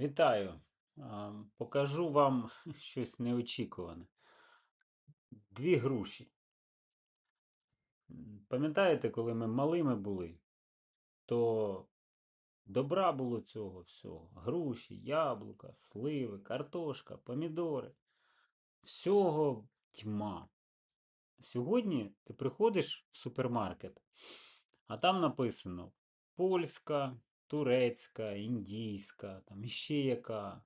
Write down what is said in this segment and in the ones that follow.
Вітаю! Покажу вам щось неочікуване. Дві груші. Пам'ятаєте, коли ми малими були, то добра було цього всього. Груші, яблука, сливи, картошка, помідори. Всього тьма. Сьогодні ти приходиш в супермаркет, а там написано польська, турецька, індійська, там іще яка.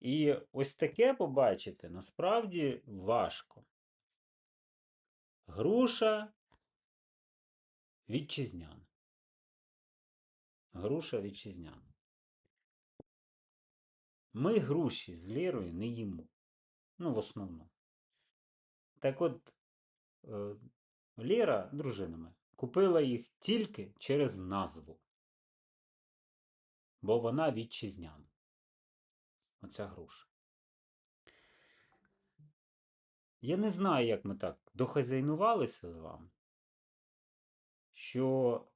І ось таке побачити насправді важко. Груша вітчизняна. Груша вітчизняна. Ми груші з Лєрою не їмо. Ну, в основному. Так от, е, Лєра, дружина моя, купила їх тільки через назву. Бо вона вітчизняна. Оця груша. Я не знаю, як ми так дохазяйнувалися з вами, що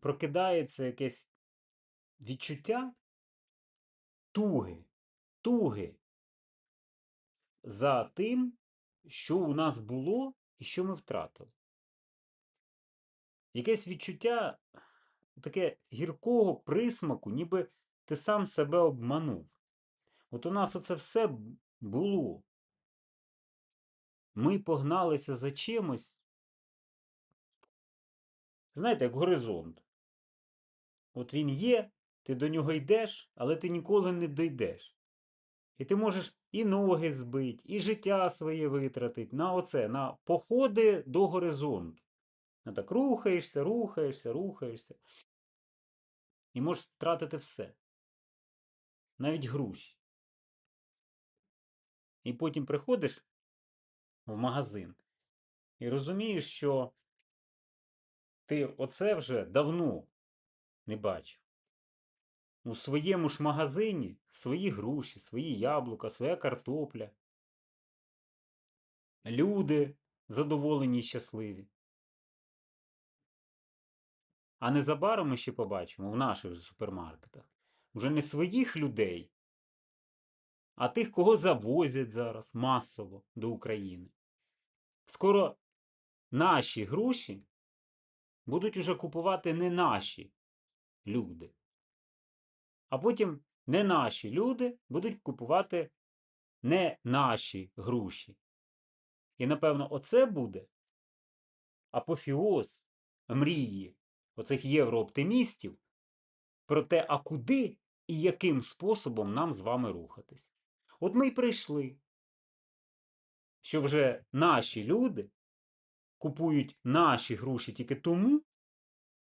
прокидається якесь відчуття туги, туги за тим, що у нас було і що ми втратили. Якесь відчуття таке гіркого присмаку, ніби ти сам себе обманув. От у нас оце все було. Ми погналися за чимось. Знаєте, як горизонт. От він є, ти до нього йдеш, але ти ніколи не дійдеш. І ти можеш і ноги збити, і життя своє витратити на оце, на походи до горизонту. Ну так рухаєшся, рухаєшся, рухаєшся. І можеш втратити все. Навіть груші. І потім приходиш в магазин і розумієш, що ти оце вже давно не бачив. У своєму ж магазині свої груші, свої яблука, своя картопля. Люди задоволені і щасливі. А незабаром ми ще побачимо в наших супермаркетах вже не своїх людей, а тих, кого завозять зараз масово до України. Скоро наші груші будуть уже купувати не наші люди. А потім не наші люди будуть купувати не наші груші. І, напевно, оце буде апофіоз мрії оцих єврооптимістів про те, а куди і яким способом нам з вами рухатись. От ми й прийшли, що вже наші люди купують наші груші тільки тому,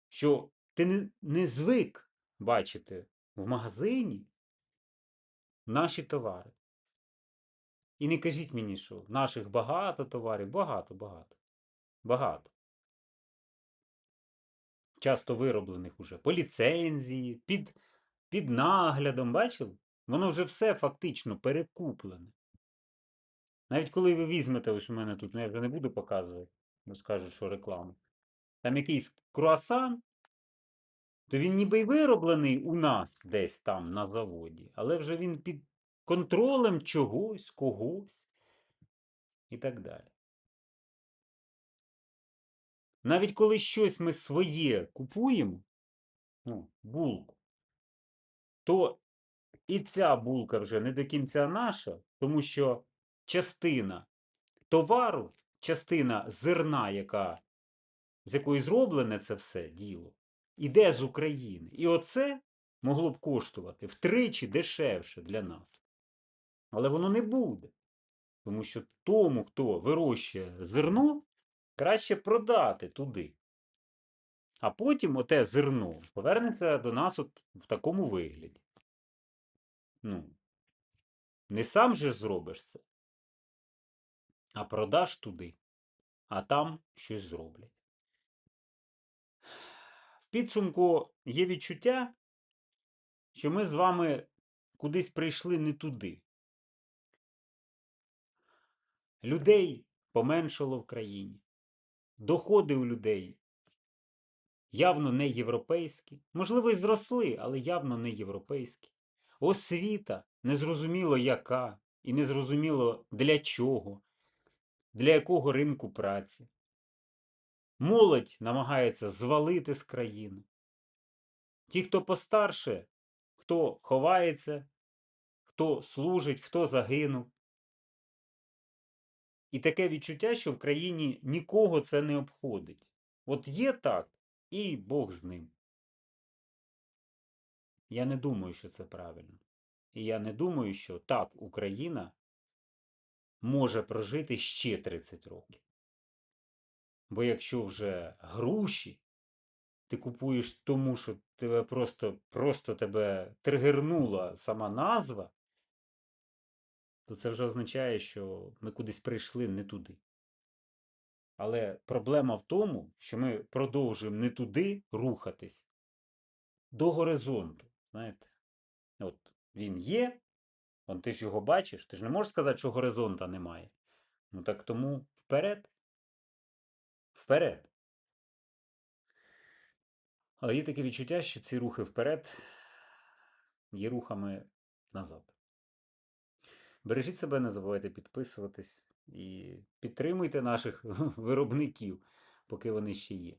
що ти не, не звик бачити в магазині наші товари. І не кажіть мені, що наших багато товарів, багато, багато, багато. Часто вироблених уже по ліцензії, під, під наглядом, бачили? Воно вже все фактично перекуплене. Навіть коли ви візьмете, ось у мене тут, ну я не буду показувати, бо скажу, що реклама. Там якийсь круасан, то він ніби й вироблений у нас десь там на заводі, але вже він під контролем чогось, когось і так далі. Навіть коли щось ми своє купуємо, ну, булку, то і ця булка вже не до кінця наша, тому що частина товару, частина зерна, яка, з якої зроблене це все діло, іде з України. І оце могло б коштувати втричі дешевше для нас. Але воно не буде. Тому що тому, хто вирощує зерно, краще продати туди. А потім оте зерно повернеться до нас от в такому вигляді. Ну, не сам же зробиш це, а продаш туди, а там щось зроблять. В підсумку є відчуття, що ми з вами кудись прийшли не туди. Людей поменшало в країні. Доходи у людей явно не європейські. Можливо, і зросли, але явно не європейські. Освіта незрозуміло яка, і незрозуміло для чого, для якого ринку праці. Молодь намагається звалити з країни. Ті, хто постарше, хто ховається, хто служить, хто загинув. І таке відчуття, що в країні нікого це не обходить. От є так, і Бог з ним. Я не думаю, що це правильно. І я не думаю, що так Україна може прожити ще 30 років. Бо якщо вже груші ти купуєш тому, що тебе просто, просто тебе тригернула сама назва, то це вже означає, що ми кудись прийшли не туди. Але проблема в тому, що ми продовжуємо не туди рухатись до горизонту. Знаєте, от він є, он ти ж його бачиш, ти ж не можеш сказати, що горизонта немає. Ну так тому вперед. Вперед. Але є таке відчуття, що ці рухи вперед є рухами назад. Бережіть себе, не забувайте підписуватись і підтримуйте наших виробників, поки вони ще є.